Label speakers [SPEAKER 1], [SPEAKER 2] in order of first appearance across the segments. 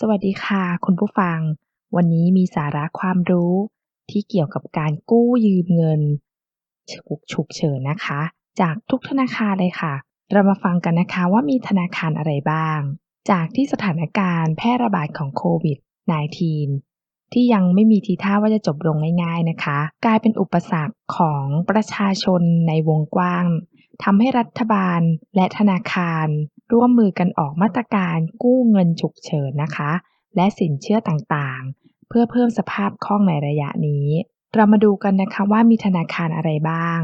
[SPEAKER 1] สวัสดีค่ะ คุณผู้ฟัง วันนี้มีสาระความรู้ที่เกี่ยวกับการกู้ยืมเงินฉุกฉุกเฉินนะคะ จากทุกธนาคารเลยค่ะ เรามาฟังกันนะคะว่ามีธนาคารอะไรบ้าง จากที่สถานการณ์แพร่ระบาดของโควิด -19 ที่ยังไม่มีทีท่าว่าจะจบลงง่ายๆนะคะ กลายเป็นอุปสรรคของประชาชนในวงกว้างทำให้รัฐบาลและธนาคาร ร่วมมือกันออกมาตรการกู้เงินฉุกเฉินนะคะ และสินเชื่อต่างๆ เพื่อเพิ่มสภาพคล่องในระยะนี้ เรามาดูกันนะคะว่ามีธนาคารอะไรบ้าง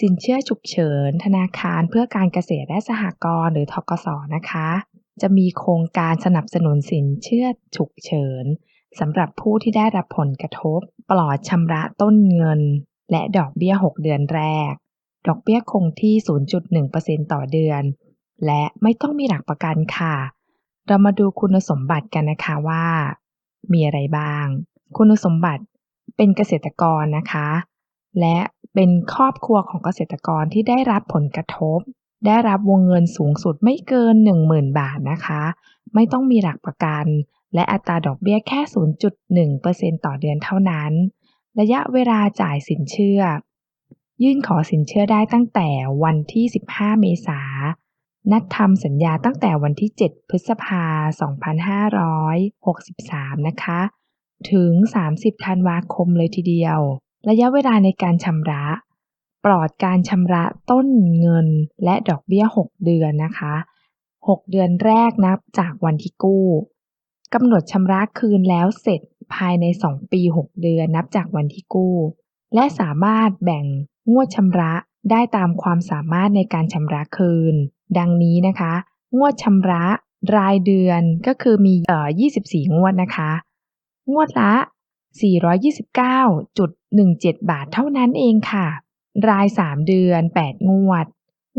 [SPEAKER 1] สินเชื่อฉุกเฉิน ธนาคารเพื่อการเกษตรและสหกรณ์หรือทกสนะคะ จะมีโครงการสนับสนุนสินเชื่อฉุกเฉินสำหรับผู้ที่ได้รับผลกระทบ ปลอดชำระต้นเงิน และดอกเบี้ย 6 เดือนแรก ดอกเบี้ยคงที่ 0.1%ต่อเดือน และไม่ต้องมีหลักประกันค่ะ เรามาดูคุณสมบัติกันนะคะว่า มีอะไรบ้าง คุณสมบัติเป็นเกษตรกรนะคะ และเป็นครอบครัวของเกษตรกรที่ได้รับผลกระทบ ได้รับวงเงินสูงสุดไม่เกิน 10,000 บาทนะคะ ไม่ต้องมีหลักประกัน และอัตราดอกเบี้ยแค่ 0.1%ต่อเดือนเท่านั้น ระยะเวลาจ่ายสินเชื่อ ยื่นขอสินเชื่อได้ตั้งแต่วันที่ 15 เมษา นัดทำสัญญาตั้งแต่วันที่ 7 พฤษภา 2563 นะคะ ถึง 30 ธันวาคมเลยทีเดียว ระยะเวลาในการชำระ ปลอดการชำระต้นเงินและดอกเบี้ย 6 เดือนนะคะ 6 เดือนแรกนับจากวันที่กู้กำหนดชำระคืนแล้วเสร็จภายใน 2 ปี 6 เดือนนับจากวันที่กู้ และสามารถแบ่งงวดชำระได้ตามความสามารถในการชำระคืน ดังนี้นะคะ งวดชำระรายเดือนก็คือมีเอ่อ24 งวดนะคะ งวดละ 429.17 บาทเท่านั้นเองค่ะ ราย 3 เดือน 8 งวด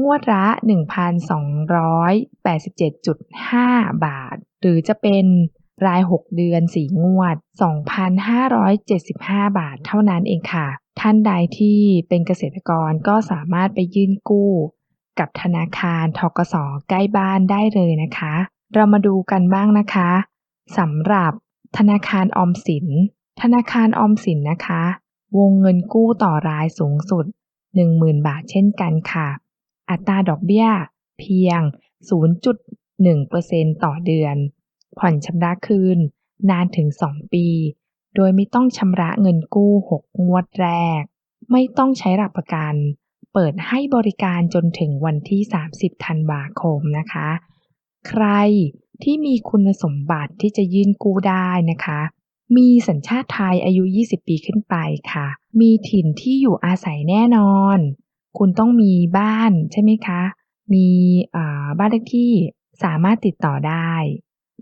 [SPEAKER 1] งวดละ 1,287.5 บาท หรือจะเป็นราย 6 เดือน 4 งวด 2,575 บาทเท่านั้นเองค่ะ ท่านใดที่เป็นเกษตรกรก็สามารถไปยื่นกู้ กับธนาคารทกสใกล้บ้านได้เลยนะคะ เรามาดูกันบ้างนะคะสำหรับธนาคารออมสิน ธนาคารออมสินนะคะ วงเงินกู้ต่อรายสูงสุด 10,000 บาทเช่นกันค่ะ อัตราดอกเบี้ย เพียง 0.1%ต่อเดือน ผ่อนชำระคืน นานถึง 2 ปี โดยไม่ต้องชำระเงินกู้ 6 งวดแรก ไม่ต้องใช้หลักประกัน เปิดให้บริการจนถึงวันที่ 30 ธันวาคมนะคะ ใครที่มีคุณสมบัติที่จะยื่นกู้ได้นะคะ มีสัญชาติไทยอายุ 20 ปีขึ้นไปค่ะ มีถิ่นที่อยู่อาศัยแน่นอน คุณต้องมีบ้านใช่ไหมคะ มีบ้านเลขที่สามารถติดต่อได้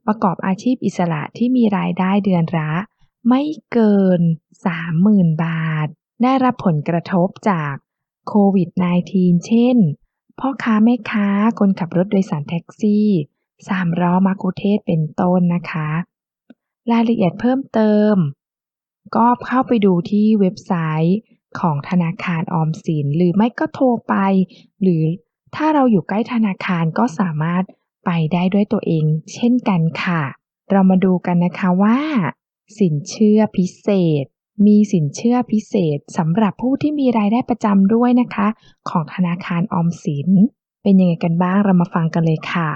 [SPEAKER 1] ประกอบอาชีพอิสระที่มีรายได้เดือนละไม่เกิน 30,000 บาท ได้รับผลกระทบจาก โควิด -19 เช่น พ่อค้าแม่ค้า คนขับรถโดยสารแท็กซี่สามล้อมากุเทศเป็นต้นนะคะ รายละเอียดเพิ่มเติม ก็เข้าไปดูที่เว็บไซต์ของธนาคารออมสิน หรือไม่ก็โทรไป หรือถ้าเราอยู่ใกล้ธนาคารก็สามารถไปได้ด้วยตัวเอง เช่นกันค่ะ เรามาดูกันนะคะว่า สินเชื่อพิเศษ มีสินเชื่อพิเศษสำหรับผู้ที่มีรายได้ประจำด้วยนะคะ ของธนาคารออมสิน เป็นยังไงกันบ้างเรามาฟังกันเลยค่ะ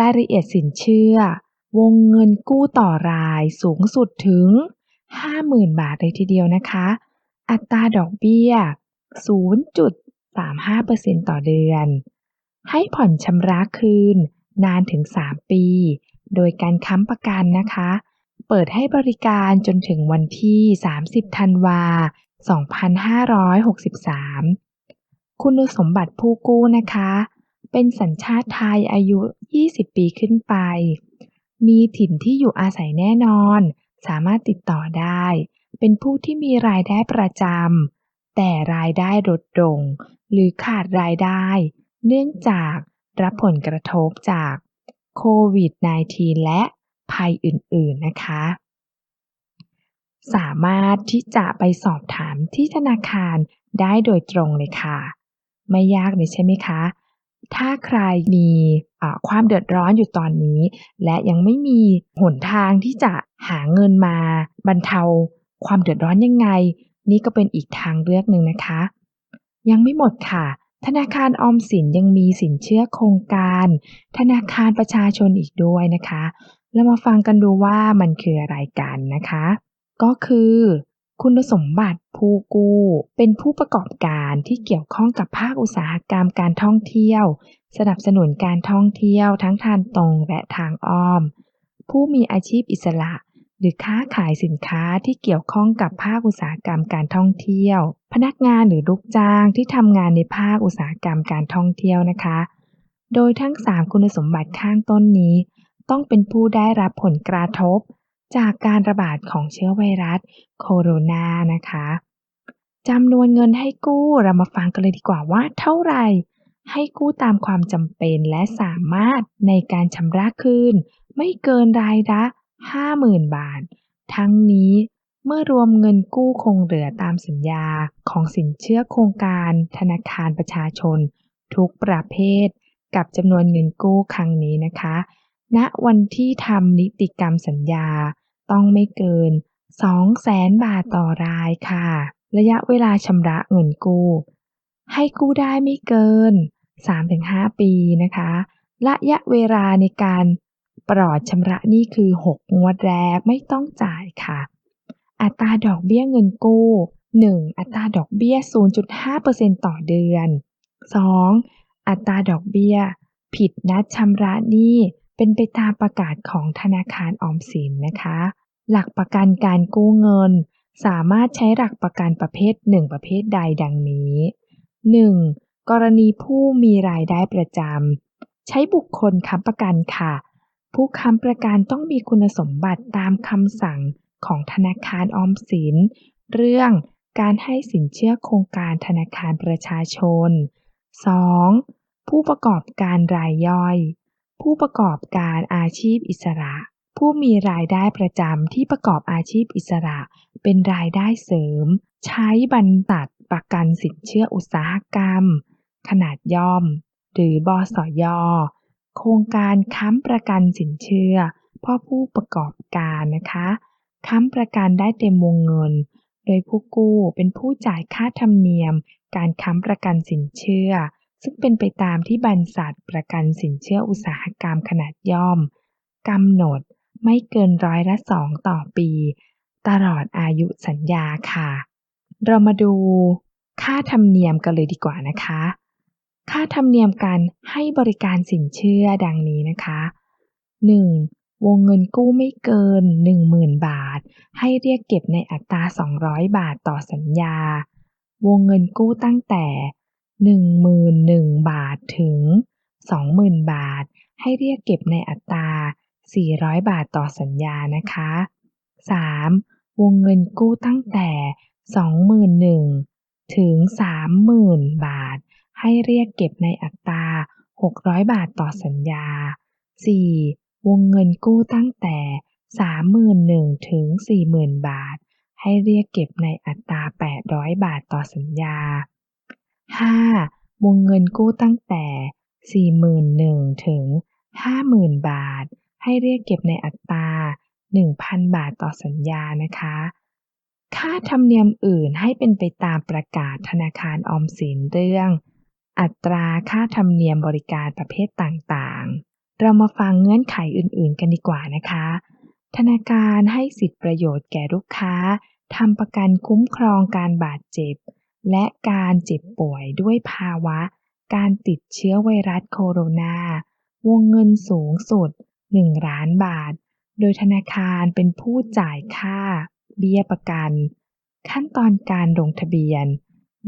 [SPEAKER 1] รายละเอียดสินเชื่อ วงเงินกู้ต่อรายสูงสุดถึง 50,000 บาทเลยทีเดียวนะคะ อัตราดอกเบี้ย 0.35%ต่อเดือน ให้ผ่อนชำระคืนนานถึง 3 ปี โดยการค้ำประกันนะคะ เปิดให้บริการจนถึงวันที่ 30 ธันวา 2563 คุณสมบัติผู้กู้นะคะ เป็นสัญชาติไทยอายุ 20 ปีขึ้นไป มีถิ่นที่อยู่อาศัยแน่นอน สามารถติดต่อได้ เป็นผู้ที่มีรายได้ประจำ แต่รายได้ลดลงหรือขาดรายได้ เนื่องจากรับผลกระทบจากโควิด -19 และ ภัยอื่นๆนะคะ สามารถที่จะไปสอบถามที่ธนาคารได้โดยตรงเลยค่ะ ไม่ยากเลยใช่ไหมคะ ถ้าใครมีความเดือดร้อนอยู่ตอนนี้ และยังไม่มีหนทางที่จะหาเงินมาบรรเทาความเดือดร้อนยังไง นี่ก็เป็นอีกทางเลือกหนึ่งนะคะ ยังไม่หมดค่ะ ธนาคารออมสินยังมีสินเชื่อโครงการ ธนาคารประชาชนอีกด้วยนะคะ เรามาฟังกันดูว่ามันคืออะไรกันนะคะ ก็คือ คุณสมบัติผู้กู้ เป็นผู้ประกอบการที่เกี่ยวข้องกับภาคอุตสาหกรรมการท่องเที่ยว สนับสนุนการท่องเที่ยวทั้งทางตรงและทางอ้อม ผู้มีอาชีพอิสระ หรือค้าขายสินค้าที่เกี่ยวข้องกับภาคอุตสาหกรรมการท่องเที่ยว พนักงานหรือลูกจ้างที่ทำงานในภาคอุตสาหกรรมการท่องเที่ยวนะคะ โดยทั้ง 3 คุณสมบัติข้างต้นนี้ ต้องเป็นผู้ได้รับผลกระทบ จากการระบาดของเชื้อไวรัสโคโรนานะคะจำนวนเงินให้กู้เรามาฟังกันเลยดีกว่าว่าเท่าไหร่ ให้กู้ตามความจำเป็นและสามารถในการชำระคืน ไม่เกินรายละ 50,000 บาท ทั้งนี้เมื่อรวมเงินกู้คงเหลือตามสัญญาของสินเชื่อโครงการ ธนาคารประชาชน ทุกประเภท กับจำนวนเงินกู้ครั้งนี้นะคะ ณวันที่ทำนิติกรรมสัญญาต้องไม่เกิน 200,000 บาทต่อรายค่ะ ระยะเวลาชำระเงินกู้ ให้กู้ได้ไม่เกิน 3-5 ปีนะคะ ระยะเวลาในการปลอดชำระนี่คือ 6 งวดแรกไม่ต้องจ่ายค่ะ อัตราดอกเบี้ยเงินกู้ 1. อัตราดอกเบี้ย 0.5%ต่อเดือน 2. อัตราดอกเบี้ย ผิดนัดชำระหนี้ เป็นไปตามประกาศของธนาคารออมสินนะคะ หลักประกันการกู้เงิน สามารถใช้หลักประกันประเภทหนึ่งประเภทใดดังนี้ 1. กรณีผู้มีรายได้ประจำใช้บุคคลค้ำประกันค่ะ ผู้ค้ำประกันต้องมีคุณสมบัติตามคำสั่งของธนาคารออมสิน เรื่องการให้สินเชื่อโครงการธนาคารประชาชน 2. ผู้ประกอบการรายย่อย ผู้ประกอบการอาชีพอิสระ ผู้มีรายได้ประจำที่ประกอบอาชีพอิสระ เป็นรายได้เสริม ใช้บรรตัดประกันสินเชื่ออุตสาหกรรม ขนาดย่อม หรือบสยโครงการค้ำประกันสินเชื่อพ่อผู้ประกอบการนะคะค้ำประกันได้เต็มวงเงิน โดยผู้กู้เป็นผู้จ่ายค่าธรรมเนียม การค้ำประกันสินเชื่อ ซึ่งเป็นไปตามที่บรรษัทประกันสินเชื่ออุตสาหกรรมขนาดย่อมกำหนดไม่เกินร้อยละสองต่อปี ตลอดอายุสัญญาค่ะ เรามาดูค่าธรรมเนียมกันเลยดีกว่านะคะ ค่าธรรมเนียมการให้บริการสินเชื่อดังนี้นะคะ 1. วงเงินกู้ไม่เกิน 10,000 บาท ให้เรียกเก็บในอัตรา 200 บาทต่อสัญญา วงเงินกู้ตั้งแต่ 11,000 บาทถึง 20,000 บาท ให้เรียกเก็บในอัตรา 400 บาทต่อสัญญานะคะ 3. วงเงินกู้ตั้งแต่ 21,000 ถึง 30,000 บาท ให้เรียกเก็บในอัตรา 600 บาทต่อสัญญา 4. วงเงินกู้ตั้งแต่ 31,000 ถึง 40,000 บาท ให้เรียกเก็บในอัตรา 800 บาทต่อสัญญา 5. วงเงินกู้ตั้งแต่ 41,000ถึง 50,000 บาท ให้เรียกเก็บในอัตรา 1,000 บาทต่อสัญญานะคะ ค่าธรรมเนียมอื่นให้เป็นไปตามประกาศธนาคารออมสินเรื่อง อัตราค่าธรรมเนียมบริการประเภทต่างๆ เรามาฟังเงื่อนไขอื่นๆ กันดีกว่านะคะ ธนาคารให้สิทธิประโยชน์แก่ลูกค้าทำประกันคุ้มครองการบาดเจ็บ และการเจ็บป่วยด้วยภาวะ การติดเชื้อไวรัสโคโรนา วงเงินสูงสุด 1 ล้านบาท โดยธนาคารเป็นผู้จ่ายค่า เบี้ยประกัน ขั้นตอนการลงทะเบียน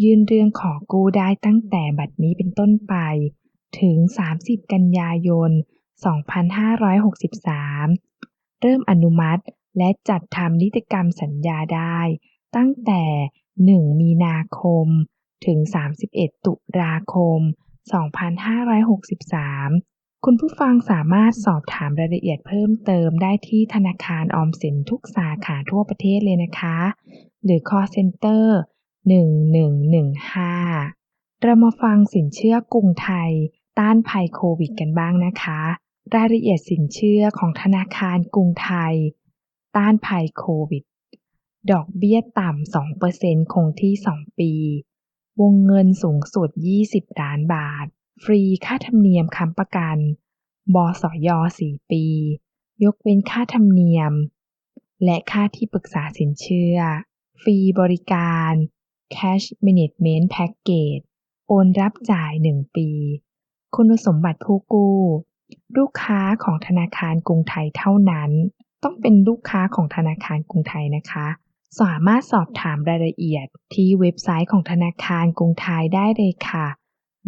[SPEAKER 1] ยื่นเรื่องขอกู้ได้ตั้งแต่บัดนี้เป็นต้นไป ถึง 30 กันยายน 2563 เริ่มอนุมัติและจัดทำนิติกรรมสัญญาได้ ตั้งแต่ 1 มีนาคม ถึง 31 ตุลาคม 2563 คุณผู้ฟังสามารถสอบถามรายละเอียดเพิ่มเติมได้ที่ธนาคารออมสินทุกสาขาทั่วประเทศเลยนะคะ หรือ call center 1115 เรามาฟังสินเชื่อกรุงไทย ต้านภัยโควิดกันบ้างนะคะ รายละเอียดสินเชื่อของธนาคารกรุงไทย ต้านภัยโควิด ดอกเบี้ยต่ำ 2%คงที่ 2 ปี วงเงินสูงสุด 20 ล้านบาท ฟรีค่าธรรมเนียมค้ำประกัน บสย 4 ปี ยกเว้นค่าธรรมเนียม และค่าที่ปรึกษาสินเชื่อ ฟรีบริการ Cash Management Package โอนรับจ่าย 1 ปี คุณสมบัติผู้กู้ ลูกค้าของธนาคารกรุงไทยเท่านั้น ต้องเป็นลูกค้าของธนาคารกรุงไทยนะคะ สามารถสอบถามรายละเอียดที่เว็บไซต์ของธนาคารกรุงไทยได้เลยค่ะ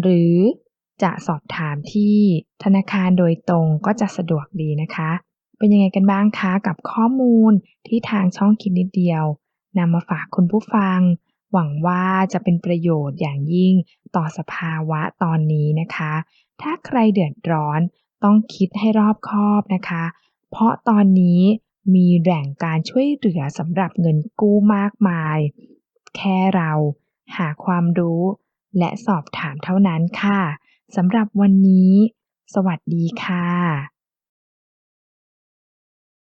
[SPEAKER 1] หรือจะสอบถามที่ธนาคารโดยตรงก็จะสะดวกดีนะคะ เป็นยังไงกันบ้างคะกับข้อมูลที่ทางช่องคิดนิดเดียวนำมาฝากคุณผู้ฟัง หวังว่าจะเป็นประโยชน์อย่างยิ่งต่อสภาวะตอนนี้นะคะ ถ้าใครเดือดร้อนต้องคิดให้รอบคอบนะคะ เพราะตอนนี้ มีแหล่งการช่วยเหลือสำหรับเงินกู้มากมาย แค่เราหาความรู้และสอบถามเท่านั้นค่ะ สำหรับวันนี้ สวัสดีค่ะ